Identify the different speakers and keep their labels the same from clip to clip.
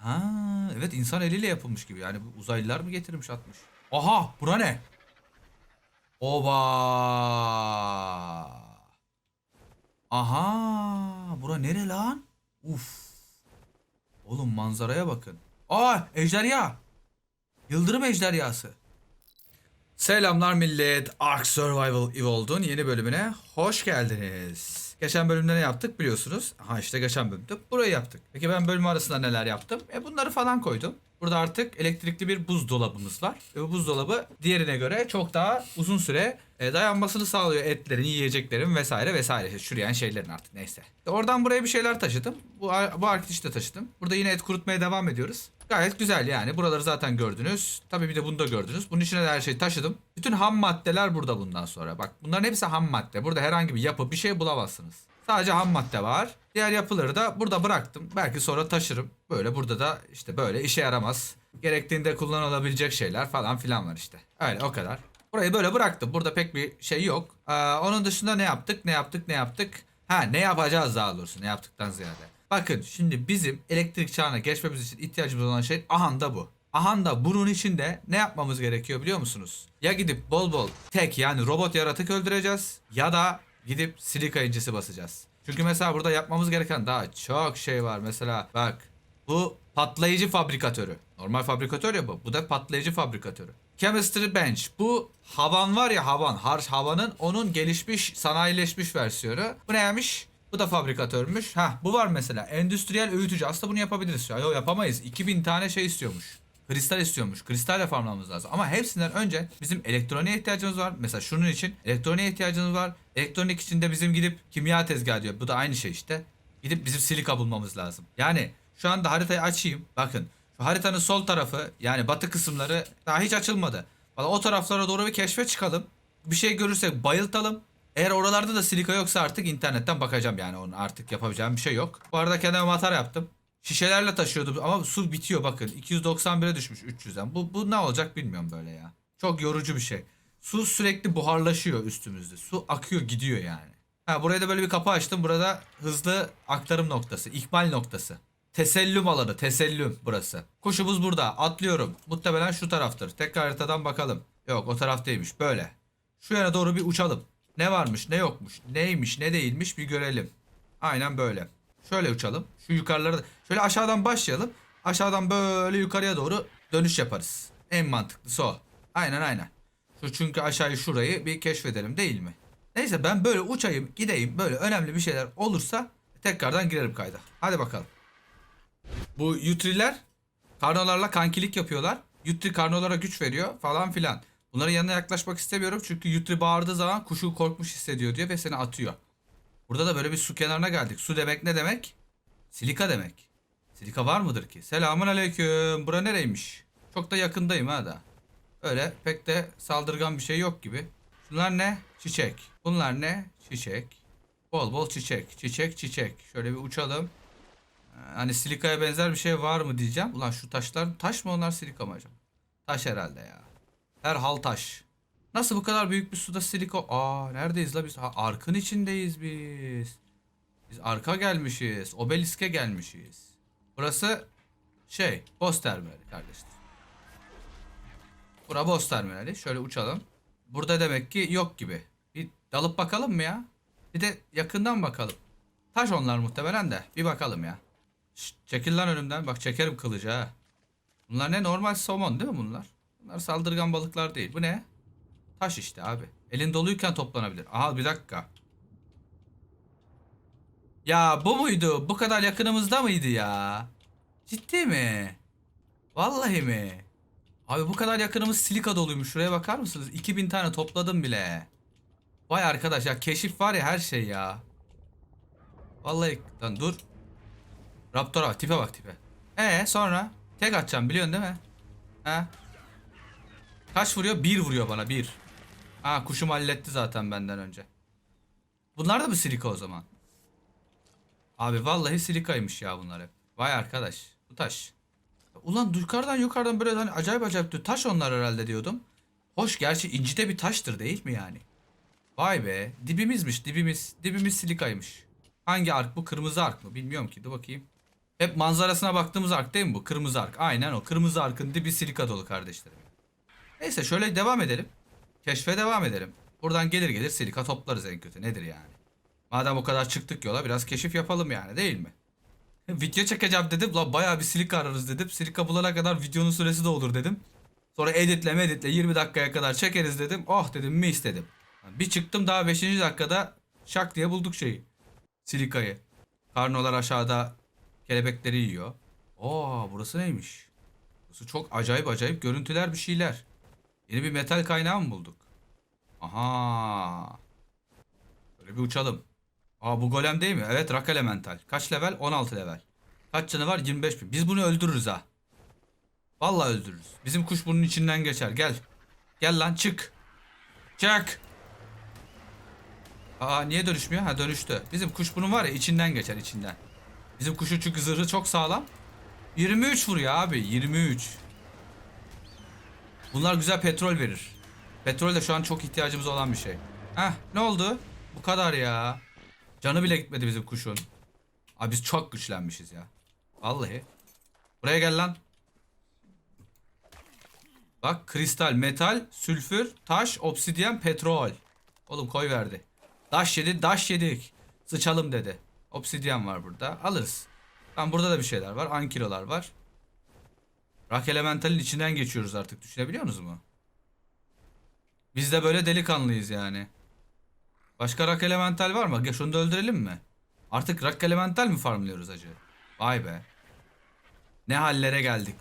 Speaker 1: Ha, evet insan eliyle yapılmış gibi. Yani uzaylılar mı getirmiş atmış? Aha, bura ne? Oba. Aha, bura nere lan? Uf. Oğlum manzaraya bakın. Aa, ejderha. Yıldırım ejderhası. Selamlar millet. Ark Survival Evolved'un yeni bölümüne hoş geldiniz. Geçen bölümde ne yaptık biliyorsunuz. Ha işte geçen bölümde burayı yaptık. Peki ben bölüm arasında neler yaptım? E bunları falan koydum. Burada artık elektrikli bir buzdolabımız var. Ve bu buzdolabı diğerine göre çok daha uzun süre e, dayanmasını sağlıyor etlerin, yiyeceklerin vesaire vesaire. Çürüyen şeylerin artık neyse. E, Oradan buraya bir şeyler taşıdım. Bu, bu arkadaşı da taşıdım. Burada yine et kurutmaya devam ediyoruz. Gayet güzel yani. Buraları zaten gördünüz. Tabii bir de bunu da gördünüz. Bunun içine de her şeyi taşıdım. Bütün ham maddeler burada bundan sonra. Bak bunların hepsi ham madde. Burada herhangi bir yapı bir şey bulamazsınız. Sadece ham madde var. Diğer yapıları da burada bıraktım. Belki sonra taşırım. Böyle burada da işte böyle işe yaramaz. Gerektiğinde kullanılabilecek şeyler falan filan var işte. Öyle o kadar. Burayı böyle bıraktım. Burada pek bir şey yok. Ee, onun dışında ne yaptık? Ne yaptık? Ne yaptık? Ha ne yapacağız daha doğrusu. Ne yaptıktan ziyade. Bakın şimdi bizim elektrik çağına geçmemiz için ihtiyacımız olan şey ahanda bu. Ahanda bunun içinde ne yapmamız gerekiyor biliyor musunuz? Ya gidip bol bol tek yani robot yaratık öldüreceğiz ya da gidip silika incisi basacağız. Çünkü mesela burada yapmamız gereken daha çok şey var. Mesela bak bu patlayıcı fabrikatörü. Normal fabrikatör ya bu. Bu da patlayıcı fabrikatörü. Chemistry Bench. Bu havan var ya havan. Harç havanın onun gelişmiş sanayileşmiş versiyonu. Bu neymiş? Bu da fabrikatörmüş. Ha bu var mesela. Endüstriyel öğütücü. Aslında bunu yapabiliriz. Ya yok yapamayız. 2000 tane şey istiyormuş. Kristal istiyormuş. Kristalle farmlamamız lazım. Ama hepsinden önce bizim elektroniğe ihtiyacımız var. Mesela şunun için elektroniğe ihtiyacımız var. Elektronik için de bizim gidip kimya tezgahı diyor. Bu da aynı şey işte. Gidip bizim silika bulmamız lazım. Yani şu anda haritayı açayım. Bakın şu haritanın sol tarafı yani batı kısımları daha hiç açılmadı. Valla o taraflara doğru bir keşfe çıkalım. Bir şey görürsek bayıltalım. Eğer oralarda da silika yoksa artık internetten bakacağım yani onun artık yapabileceğim bir şey yok. Bu arada kendime matar yaptım. Şişelerle taşıyordum ama su bitiyor bakın. 291'e düşmüş 300'den. Bu, bu ne olacak bilmiyorum böyle ya. Çok yorucu bir şey. Su sürekli buharlaşıyor üstümüzde. Su akıyor gidiyor yani. Ha buraya da böyle bir kapı açtım. Burada hızlı aktarım noktası, ikmal noktası. Tesellüm alanı, tesellüm burası. Kuşumuz burada. Atlıyorum. Muhtemelen şu taraftır. Tekrar haritadan bakalım. Yok o taraftaymış. Böyle. Şu yana doğru bir uçalım. Ne varmış, ne yokmuş, neymiş, ne değilmiş bir görelim. Aynen böyle. Şöyle uçalım. Şu yukarılara şöyle aşağıdan başlayalım. Aşağıdan böyle yukarıya doğru dönüş yaparız. En mantıklısı o. Aynen aynen. Şu çünkü aşağıyı şurayı bir keşfedelim değil mi? Neyse ben böyle uçayım gideyim böyle önemli bir şeyler olursa tekrardan girerim kayda. Hadi bakalım. Bu Yutriler karnolarla kankilik yapıyorlar. Yutri karnolara güç veriyor falan filan. Bunların yanına yaklaşmak istemiyorum çünkü Yutri bağırdığı zaman kuşu korkmuş hissediyor diyor ve seni atıyor. Burada da böyle bir su kenarına geldik. Su demek ne demek? Silika demek. Silika var mıdır ki? Selamun aleyküm. Bura nereymiş? Çok da yakındayım ha da. Öyle pek de saldırgan bir şey yok gibi. Şunlar ne? Çiçek. Bunlar ne? Çiçek. Bol bol çiçek. Çiçek çiçek. Şöyle bir uçalım. Ee, Hani silikaya benzer bir şey var mı diyeceğim. Ulan şu taşlar taş mı onlar silika mı acaba? Taş herhalde ya. Herhal taş. Nasıl bu kadar büyük bir suda silika? Aa neredeyiz la biz? Ha, arkın içindeyiz biz. Biz arka gelmişiz. Obeliske gelmişiz. Burası şey boss terminali kardeşler. Bura boss. Şöyle uçalım. Burada demek ki yok gibi. Bir dalıp bakalım mı ya? Bir de yakından bakalım. Taş onlar muhtemelen de. Bir bakalım ya. Şşt, çekil lan önümden. Bak çekerim kılıcı ha. Bunlar ne? Normal somon değil mi bunlar? Bunlar saldırgan balıklar değil. Bu ne? Taş işte abi. Elin doluyken toplanabilir. Aha bir dakika. Ya bu muydu? Bu kadar yakınımızda mıydı ya? Ciddi mi? Vallahi mi? Abi bu kadar yakınımız silika doluymuş. Şuraya bakar mısınız? 2000 tane topladım bile. Vay arkadaş ya keşif var ya her şey ya. Vallahi lan dur. Raptor'a tipe bak tipe. Ee sonra tek atacağım biliyorsun değil mi? He? Kaç vuruyor? Bir vuruyor bana bir. Ha kuşum halletti zaten benden önce. Bunlar da mı silika o zaman? Abi vallahi silikaymış ya bunlar hep. Vay arkadaş. Bu taş. Ulan yukarıdan yukarıdan böyle hani acayip acayip diyor. Taş onlar herhalde diyordum. Hoş gerçi inci de bir taştır değil mi yani? Vay be. Dibimizmiş dibimiz. Dibimiz silikaymış. Hangi ark bu? Kırmızı ark mı? Bilmiyorum ki. Dur bakayım. Hep manzarasına baktığımız ark değil mi bu? Kırmızı ark. Aynen o. Kırmızı arkın dibi silika dolu kardeşlerim. Neyse şöyle devam edelim. Keşfe devam edelim. Buradan gelir gelir silika toplarız en kötü. Nedir yani? Madem o kadar çıktık yola biraz keşif yapalım yani değil mi? Video çekeceğim dedim. La bayağı bir silika ararız dedim. Silika bulana kadar videonun süresi de olur dedim. Sonra editle editle 20 dakikaya kadar çekeriz dedim. Oh dedim mi istedim. Bir çıktım daha 5. dakikada şak diye bulduk şeyi. Silikayı. Karnolar aşağıda kelebekleri yiyor. Oo burası neymiş? Burası çok acayip acayip görüntüler bir şeyler. Yeni bir metal kaynağı mı bulduk? Aha. Böyle bir uçalım. Aa bu golem değil mi? Evet rock elemental. Kaç level? 16 level. Kaç canı var? 25 bin. Biz bunu öldürürüz ha. Vallahi öldürürüz. Bizim kuş bunun içinden geçer. Gel. Gel lan çık. Çık. Aa niye dönüşmüyor? Ha dönüştü. Bizim kuş bunun var ya içinden geçer içinden. Bizim kuşun çünkü zırhı çok sağlam. 23 vuruyor abi 23. Bunlar güzel petrol verir. Petrol de şu an çok ihtiyacımız olan bir şey. Heh ne oldu? Bu kadar ya. Canı bile gitmedi bizim kuşun. Abi biz çok güçlenmişiz ya. Vallahi. Buraya gel lan. Bak kristal, metal, sülfür, taş, obsidyen, petrol. Oğlum koy verdi. Daş yedi, daş yedik. Sıçalım dedi. Obsidyen var burada. Alırız. Tamam burada da bir şeyler var. Ankilolar var. Rock elementalin içinden geçiyoruz artık. Düşünebiliyor musunuz mu? Biz de böyle delikanlıyız yani. Başka rock elemental var mı? Şunu da öldürelim mi? Artık rock elemental mi farmlıyoruz acı? Vay be. Ne hallere geldik.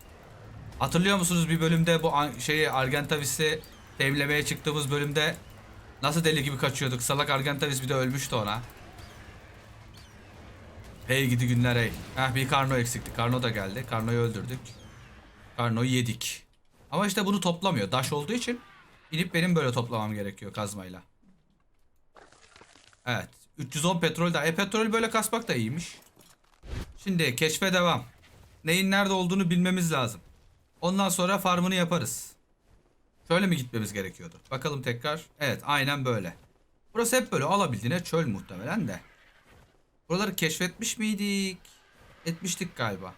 Speaker 1: Hatırlıyor musunuz bir bölümde bu şeyi Argentavis'i temlemeye çıktığımız bölümde nasıl deli gibi kaçıyorduk. Salak Argentavis bir de ölmüştü ona. Hey gidi günler hey. Heh bir Karno eksikti. Karno da geldi. Karno'yu öldürdük. Karno'yu yedik. Ama işte bunu toplamıyor. Daş olduğu için inip benim böyle toplamam gerekiyor kazmayla. Evet. 310 petrol da. E petrol böyle kasmak da iyiymiş. Şimdi keşfe devam. Neyin nerede olduğunu bilmemiz lazım. Ondan sonra farmını yaparız. Şöyle mi gitmemiz gerekiyordu? Bakalım tekrar. Evet aynen böyle. Burası hep böyle alabildiğine çöl muhtemelen de. Buraları keşfetmiş miydik? Etmiştik galiba.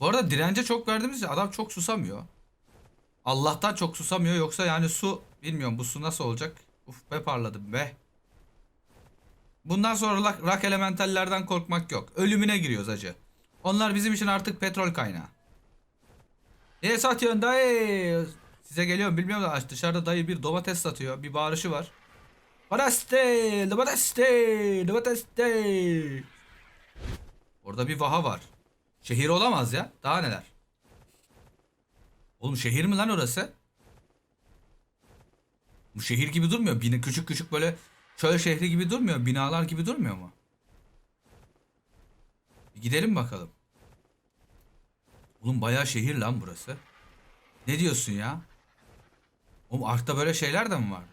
Speaker 1: Bu arada dirence çok verdiğimiz adam çok susamıyor. Allah'tan çok susamıyor yoksa yani su bilmiyorum bu su nasıl olacak. Uf be parladım be. Bundan sonra rock elementallerden korkmak yok. Ölümüne giriyoruz acı. Onlar bizim için artık petrol kaynağı. Ne satıyorsun dayı? Size geliyorum bilmiyorum da dışarıda dayı bir domates satıyor. Bir bağırışı var. Domates, domates, domates. Orada bir vaha var. Şehir olamaz ya. Daha neler? Oğlum şehir mi lan orası? Bu şehir gibi durmuyor. Bina küçük küçük böyle çöl şehri gibi durmuyor. Binalar gibi durmuyor mu? Bir gidelim bakalım. Oğlum bayağı şehir lan burası. Ne diyorsun ya? Oğlum Ark'ta böyle şeyler de mi vardı?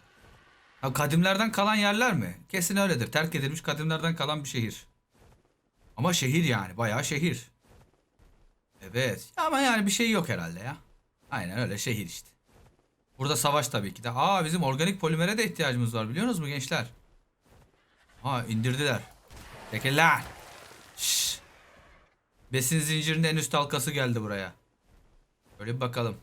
Speaker 1: Ha, kadimlerden kalan yerler mi? Kesin öyledir. Terk edilmiş kadimlerden kalan bir şehir. Ama şehir yani. Bayağı şehir. Evet. Ama yani bir şey yok herhalde ya. Aynen öyle şehir işte. Burada savaş tabii ki de. Aa bizim organik polimere de ihtiyacımız var biliyor musunuz gençler? Ha indirdiler. Tekeller. Şşş. Besin zincirinin en üst halkası geldi buraya. Böyle bir bakalım.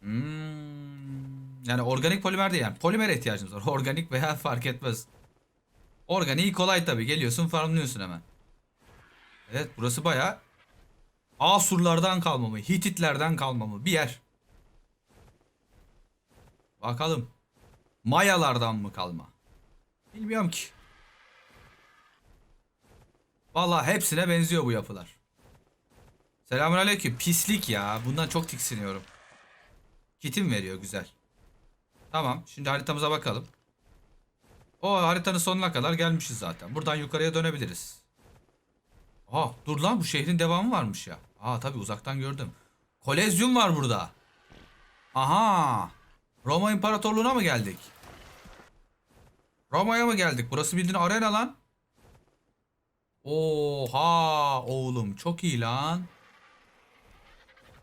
Speaker 1: Hmm. Yani organik polimer değil yani. Polimere ihtiyacımız var. Organik veya fark etmez. Organiği kolay tabii. Geliyorsun farmlıyorsun hemen. Evet burası baya Asurlardan kalma mı? Hititlerden kalma mı? Bir yer. Bakalım. Mayalardan mı kalma? Bilmiyorum ki. Vallahi hepsine benziyor bu yapılar. Selamünaleyküm. Pislik ya. Bundan çok tiksiniyorum. Kitim veriyor güzel. Tamam. Şimdi haritamıza bakalım. O haritanın sonuna kadar gelmişiz zaten. Buradan yukarıya dönebiliriz. Aa dur lan bu şehrin devamı varmış ya. Aa tabi uzaktan gördüm. Kolezyum var burada. Aha. Roma İmparatorluğu'na mı geldik? Roma'ya mı geldik? Burası bildiğin arena lan. Oha oğlum çok iyi lan.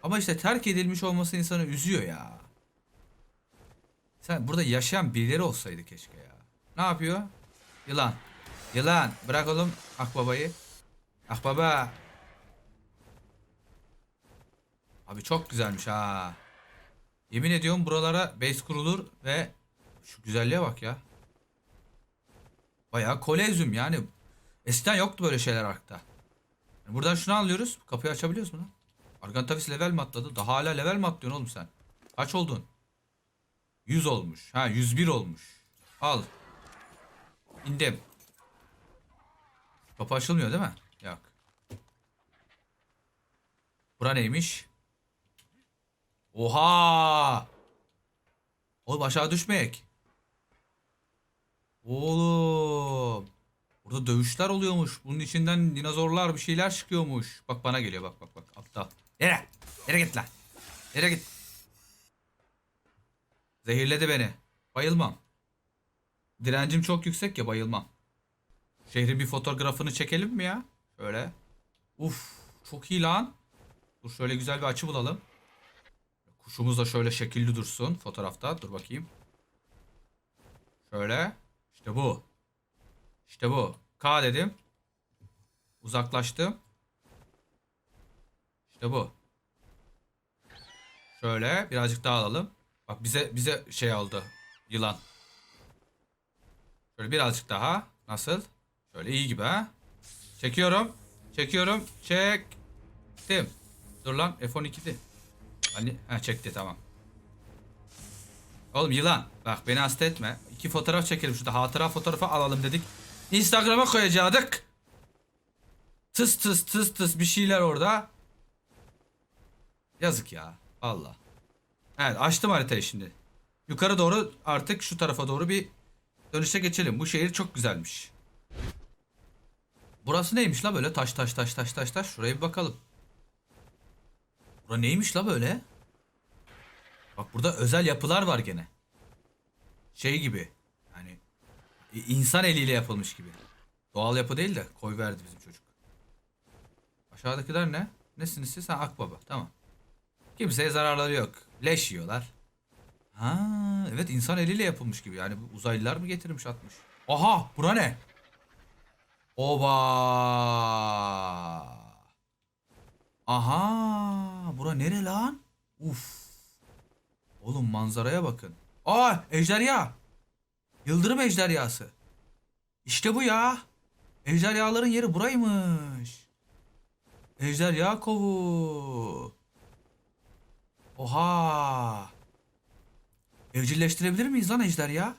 Speaker 1: Ama işte terk edilmiş olması insanı üzüyor ya. Sen burada yaşayan birileri olsaydı keşke ya. Ne yapıyor? Yılan. Yılan. Bırak oğlum akbabayı. Ah baba. Abi çok güzelmiş ha. Yemin ediyorum buralara base kurulur ve şu güzelliğe bak ya. Bayağı kolezyum yani. Eskiden yoktu böyle şeyler arkta. Yani buradan şunu anlıyoruz. Kapıyı açabiliyoruz mu lan? Argantavis level mi atladı? Daha hala level mi atlıyorsun oğlum sen? Kaç oldun? 100 olmuş. Ha 101 olmuş. Al. İndim. Kapı açılmıyor değil mi? Yok. Bura neymiş? Oha! Oğlum aşağı düşmek. Oğlum. Burada dövüşler oluyormuş. Bunun içinden dinozorlar bir şeyler çıkıyormuş. Bak bana geliyor bak bak bak. Aptal. Yere. Yere git lan. Yere git. Zehirledi beni. Bayılmam. Direncim çok yüksek ya bayılmam. Şehrin bir fotoğrafını çekelim mi ya? Şöyle. Uf, çok iyi lan. Dur şöyle güzel bir açı bulalım. Kuşumuz da şöyle şekilli dursun fotoğrafta. Dur bakayım. Şöyle. İşte bu. İşte bu. K dedim. Uzaklaştım. İşte bu. Şöyle birazcık daha alalım. Bak bize bize şey aldı. Yılan. Şöyle birazcık daha. Nasıl? Şöyle iyi gibi ha. Çekiyorum. Çekiyorum. Çektim. Dur lan F12'di. Hani ha çekti tamam. Oğlum yılan. Bak beni hasta etme. İki fotoğraf çekelim şurada. Hatıra fotoğrafı alalım dedik. Instagram'a koyacaktık. Tıs tıs tıs tıs bir şeyler orada. Yazık ya. Valla. Evet açtım haritayı şimdi. Yukarı doğru artık şu tarafa doğru bir dönüşe geçelim. Bu şehir çok güzelmiş. Burası neymiş la böyle taş taş taş taş taş taş. Şuraya bir bakalım. Bura neymiş la böyle? Bak burada özel yapılar var gene. Şey gibi. Yani insan eliyle yapılmış gibi. Doğal yapı değil de koy verdi bizim çocuk. Aşağıdakiler ne? Nesiniz siz? Ha akbaba. Tamam. Kimseye zararları yok. Leş yiyorlar. Ha evet insan eliyle yapılmış gibi. Yani bu uzaylılar mı getirmiş atmış? Aha bura ne? Oba. Aha bura nere lan? Uf. Oğlum manzaraya bakın. Aa ejderha. Yıldırım ejderhası. İşte bu ya. Ejderhaların yeri buraymış. Ejderha kovu. Oha. Evcilleştirebilir miyiz lan ejderha?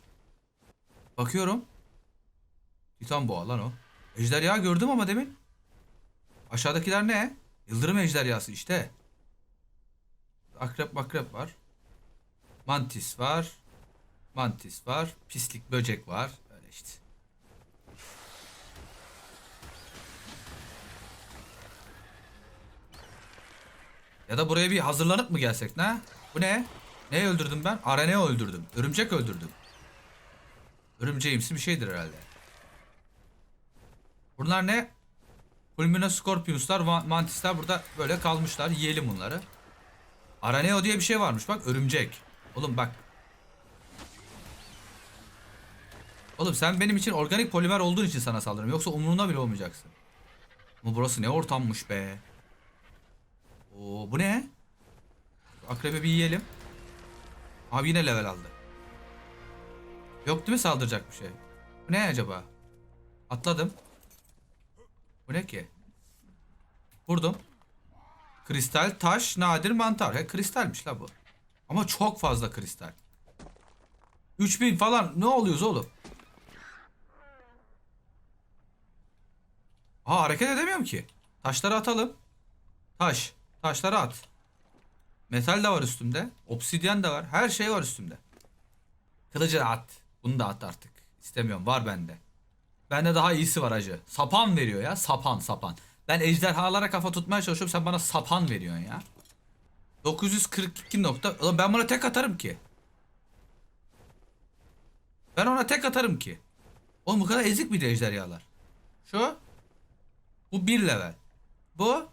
Speaker 1: Bakıyorum. Titan boğa lan o. Ejderha gördüm ama demin. Aşağıdakiler ne? Yıldırım ejderhası işte. Akrep makrep var. Mantis var. Mantis var. Pislik böcek var. Öyle işte. Ya da buraya bir hazırlanıp mı gelsek ne? Bu ne? Ne öldürdüm ben? Arene öldürdüm. Örümcek öldürdüm. Örümceğimsi bir şeydir herhalde. Bunlar ne? Fulmina Scorpions'lar, Mantis'ler burada böyle kalmışlar. Yiyelim bunları. Araneo diye bir şey varmış bak örümcek. Oğlum bak. Oğlum sen benim için organik polimer olduğun için sana saldırırım. Yoksa umurunda bile olmayacaksın. Ama burası ne ortammış be. Oo bu ne? Akrebi bir yiyelim. Abi yine level aldı. Yok değil mi saldıracak bir şey? Bu ne acaba? Atladım. Bu ne ki? Vurdum. Kristal, taş, nadir, mantar. He kristalmiş la bu. Ama çok fazla kristal. 3000 falan ne oluyoruz oğlum? Aa hareket edemiyorum ki. Taşları atalım. Taş. Taşları at. Metal de var üstümde. Obsidyen de var. Her şey var üstümde. Kılıcı at. Bunu da at artık. İstemiyorum. Var bende. Bende daha iyisi var acı. Sapan veriyor ya. Sapan sapan. Ben ejderhalara kafa tutmaya çalışıyorum. Sen bana sapan veriyorsun ya. 942 nokta. Ulan ben buna tek atarım ki. Ben ona tek atarım ki. Oğlum bu kadar ezik miydi ejderhalar? Şu. Bu 1 level. Bu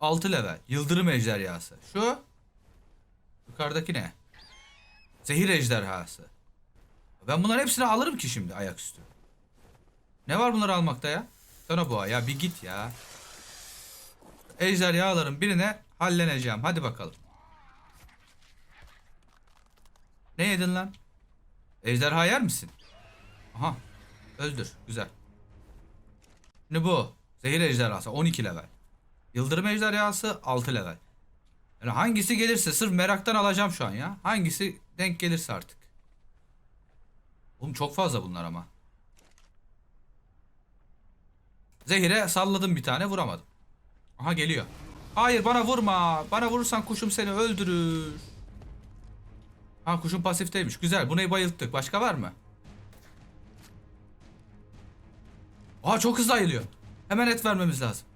Speaker 1: 6 level. Yıldırım ejderhası. Şu. Yukarıdaki ne? Zehir ejderhası. Ben bunların hepsini alırım ki şimdi ayaküstü. Ne var bunları almakta ya? Sana boğa ya bir git ya. Ejderhaların birine halleneceğim. Hadi bakalım. Ne yedin lan? Ejderha yer misin? Aha. Öldür. Güzel. Şimdi bu. Zehir ejderhası 12 level. Yıldırım ejderhası 6 level. Yani hangisi gelirse sırf meraktan alacağım şu an ya. Hangisi denk gelirse artık. Oğlum çok fazla bunlar ama. Zehire salladım bir tane vuramadım. Aha geliyor. Hayır bana vurma. Bana vurursan kuşum seni öldürür. Ha kuşun pasifteymiş. Güzel. Bunu bayılttık. Başka var mı? Aa çok hızlı ayılıyor. Hemen et vermemiz lazım.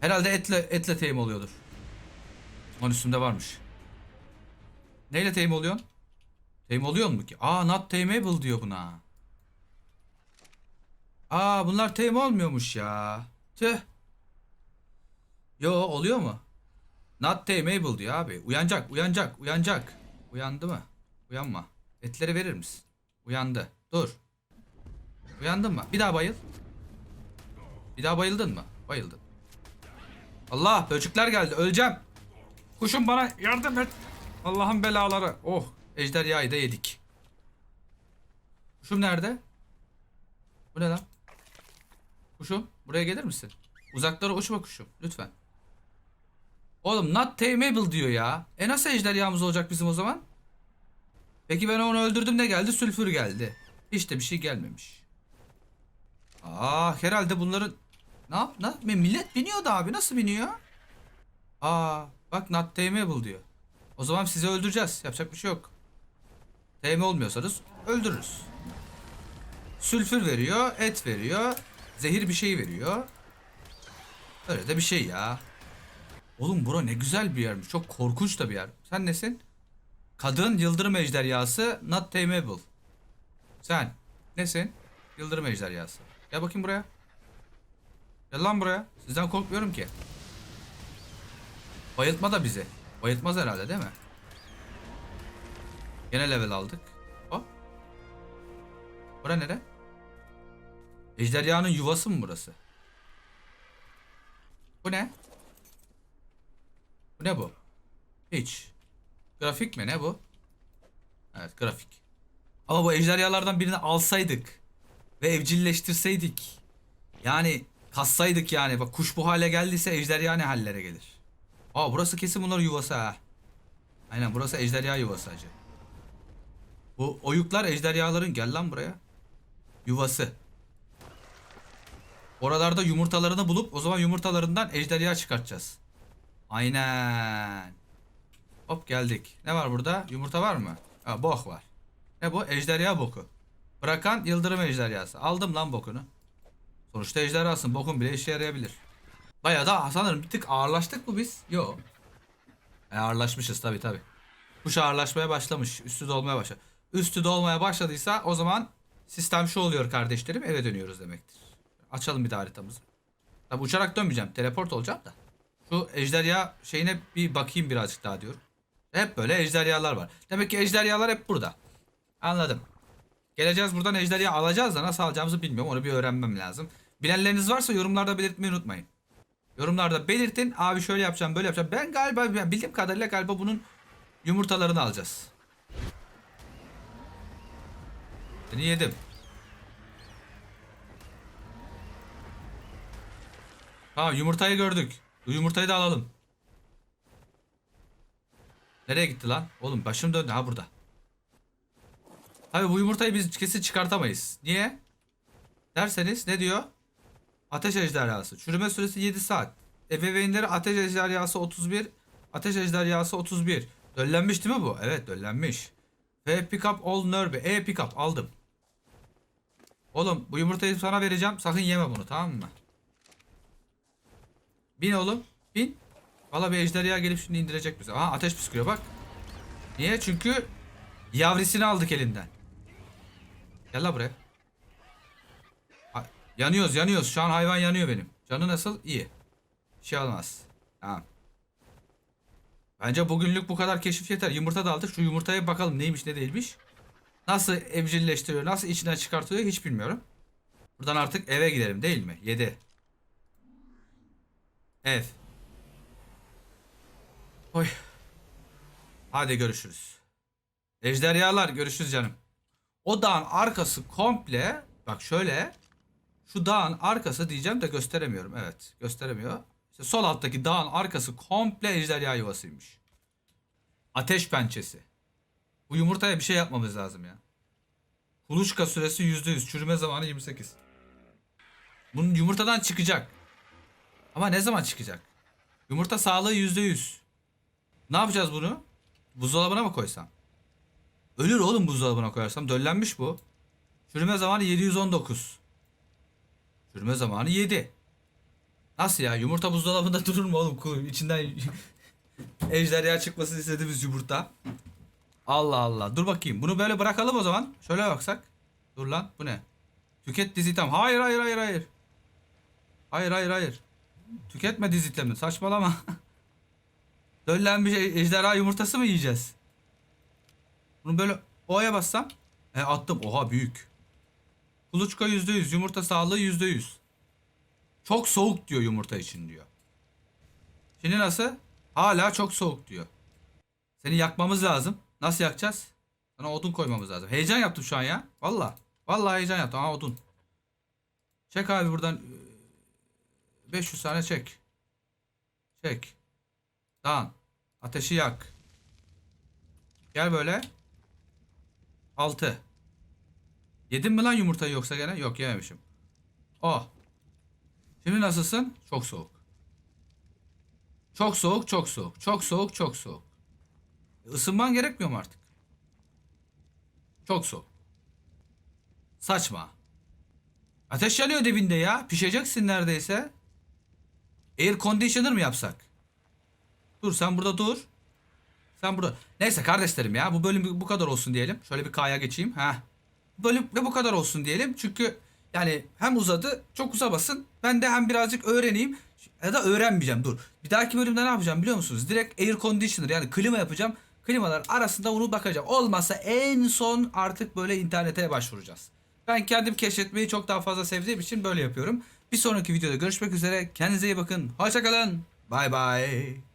Speaker 1: Herhalde etle etle teyim oluyordur. Onun üstünde varmış. Neyle teyim oluyorsun? Teyim oluyor mu ki? Aa not tameable diyor buna. Aa bunlar teyim olmuyormuş ya. Tüh. Yo oluyor mu? Not tameable diyor abi. Uyanacak, uyanacak, uyanacak. Uyandı mı? Uyanma. Etleri verir misin? Uyandı. Dur. Uyandın mı? Bir daha bayıl. Bir daha bayıldın mı? Bayıldın. Allah böcekler geldi. Öleceğim. Kuşum bana yardım et. Allah'ın belaları. Oh. Ejderhayı da yedik. Kuşum nerede? Bu ne lan? Kuşum buraya gelir misin? Uzaklara uçma kuşum. Lütfen. Oğlum not tameable diyor ya. E nasıl ejderhamız olacak bizim o zaman? Peki ben onu öldürdüm ne geldi? Sülfür geldi. Hiç de bir şey gelmemiş. Aa herhalde bunların... Ne yap? Ne? Millet biniyordu abi. Nasıl biniyor? Aa bak not tameable diyor. O zaman sizi öldüreceğiz. Yapacak bir şey yok. Tame olmuyorsanız öldürürüz. Sülfür veriyor, et veriyor, zehir bir şey veriyor. Öyle de bir şey ya. Oğlum bura ne güzel bir yermiş. Çok korkunç da bir yer. Sen nesin? Kadın yıldırım ejderhası not tameable. Sen nesin? Yıldırım ejderhası. Gel bakayım buraya. Gel lan buraya. Sizden korkmuyorum ki. Bayıltma da bizi. Bayıltmaz herhalde değil mi? Gene level aldık. Hop. Bura nere? Ejderhanın yuvası mı burası? Bu ne? Bu ne bu? Hiç. Grafik mi ne bu? Evet grafik. Ama bu ejderhalardan birini alsaydık ve evcilleştirseydik. Yani kassaydık yani. Bak kuş bu hale geldiyse ejderha ne hallere gelir? Aa burası kesin bunların yuvası ha. Aynen burası ejderha yuvası hacı. Bu oyuklar ejderhaların gel lan buraya. Yuvası. Oralarda yumurtalarını bulup o zaman yumurtalarından ejderha çıkartacağız. Aynen. Hop geldik. Ne var burada? Yumurta var mı? Ha bok var. Ne bu? Ejderha boku. Bırakan yıldırım ejderhası. Aldım lan bokunu. Sonuçta ejderhasın. Bokun bile işe yarayabilir. Bayağı da sanırım bir tık ağırlaştık mı biz? Yok. E, ağırlaşmışız tabi tabi. Kuş ağırlaşmaya başlamış. Üstü dolmaya başladı. Üstü dolmaya başladıysa o zaman sistem şu oluyor kardeşlerim. Eve dönüyoruz demektir. Açalım bir de haritamızı. Tabi uçarak dönmeyeceğim. Teleport olacağım da. Şu ejderha şeyine bir bakayım birazcık daha diyorum. Hep böyle ejderhalar var. Demek ki ejderhalar hep burada. Anladım. Geleceğiz buradan ejderha alacağız da nasıl alacağımızı bilmiyorum. Onu bir öğrenmem lazım. Bilenleriniz varsa yorumlarda belirtmeyi unutmayın. Yorumlarda belirtin. Abi şöyle yapacağım böyle yapacağım. Ben galiba bildiğim kadarıyla galiba bunun yumurtalarını alacağız. Seni yedim. Tamam yumurtayı gördük. Yumurtayı da alalım. Nereye gitti lan? Oğlum başım döndü ha burada. Abi bu yumurtayı biz kesin çıkartamayız. Niye? Derseniz ne diyor? Ateş ejderhası. Çürüme süresi 7 saat. Ebeveynleri ateş ejderhası 31. Ateş ejderhası 31. Döllenmiş değil mi bu? Evet döllenmiş. Ve pick up all nerve. E pick up aldım. Oğlum bu yumurtayı sana vereceğim. Sakın yeme bunu tamam mı? Bin oğlum. Bin. Valla bir ejderha gelip şimdi indirecek bizi. Aha ateş püskürüyor bak. Niye? Çünkü yavrisini aldık elinden. Gel la buraya. Yanıyoruz yanıyoruz. Şu an hayvan yanıyor benim. Canı nasıl? İyi. Bir şey olmaz. Tamam. Bence bugünlük bu kadar keşif yeter. Yumurta da aldık. Şu yumurtaya bakalım neymiş ne değilmiş. Nasıl evcilleştiriyor, nasıl içinden çıkartıyor hiç bilmiyorum. Buradan artık eve gidelim değil mi? 7. Ev. Oy. Hadi görüşürüz. Ejderhalar görüşürüz canım. O dağın arkası komple bak şöyle şu dağın arkası diyeceğim de gösteremiyorum. Evet gösteremiyor. İşte sol alttaki dağın arkası komple ejderha yuvasıymış. Ateş pençesi. Bu yumurtaya bir şey yapmamız lazım ya. Kuluçka süresi %100. Çürüme zamanı 28. Bunun yumurtadan çıkacak. Ama ne zaman çıkacak? Yumurta sağlığı %100. Ne yapacağız bunu? Buzdolabına mı koysam? Ölür oğlum buzdolabına koyarsam. Döllenmiş bu. Çürüme zamanı 719. Çürüme zamanı 7. Nasıl ya? Yumurta buzdolabında durur mu oğlum? İçinden ejderha çıkmasını istediğimiz yumurta. Allah Allah. Dur bakayım. Bunu böyle bırakalım o zaman. Şöyle baksak. Dur lan. Bu ne? Tüket dizitem. Hayır hayır hayır hayır. Hayır hayır hayır. Tüketme dizitemi. Saçmalama. Döllenmiş e- ejderha yumurtası mı yiyeceğiz? Bunu böyle O'ya bassam. E attım. Oha büyük. Kuluçka %100. Yumurta sağlığı %100. Çok soğuk diyor yumurta için diyor. Şimdi nasıl? Hala çok soğuk diyor. Seni yakmamız lazım. Nasıl yakacağız? Sana odun koymamız lazım. Heyecan yaptım şu an ya. Valla. Valla heyecan yaptım. Aa odun. Çek abi buradan. E, 500 tane çek. Çek. Tamam. Ateşi yak. Gel böyle. 6. Yedin mi lan yumurtayı yoksa gene? Yok yememişim. Oh. Şimdi nasılsın? Çok soğuk. Çok soğuk, çok soğuk. Çok soğuk, çok soğuk. Isınman gerekmiyor mu artık? Çok soğuk. Saçma. Ateş yanıyor dibinde ya. Pişeceksin neredeyse. Air conditioner mı yapsak? Dur sen burada dur. Sen burada. Neyse kardeşlerim ya bu bölüm bu kadar olsun diyelim. Şöyle bir K'ya geçeyim. Ha. Bölüm de bu kadar olsun diyelim. Çünkü yani hem uzadı çok uzamasın. Ben de hem birazcık öğreneyim. Ya da öğrenmeyeceğim dur. Bir dahaki bölümde ne yapacağım biliyor musunuz? Direkt air conditioner yani klima yapacağım. Klimalar arasında onu bakacağım. Olmazsa en son artık böyle internete başvuracağız. Ben kendim keşfetmeyi çok daha fazla sevdiğim için böyle yapıyorum. Bir sonraki videoda görüşmek üzere. Kendinize iyi bakın. Hoşçakalın. Bay bay.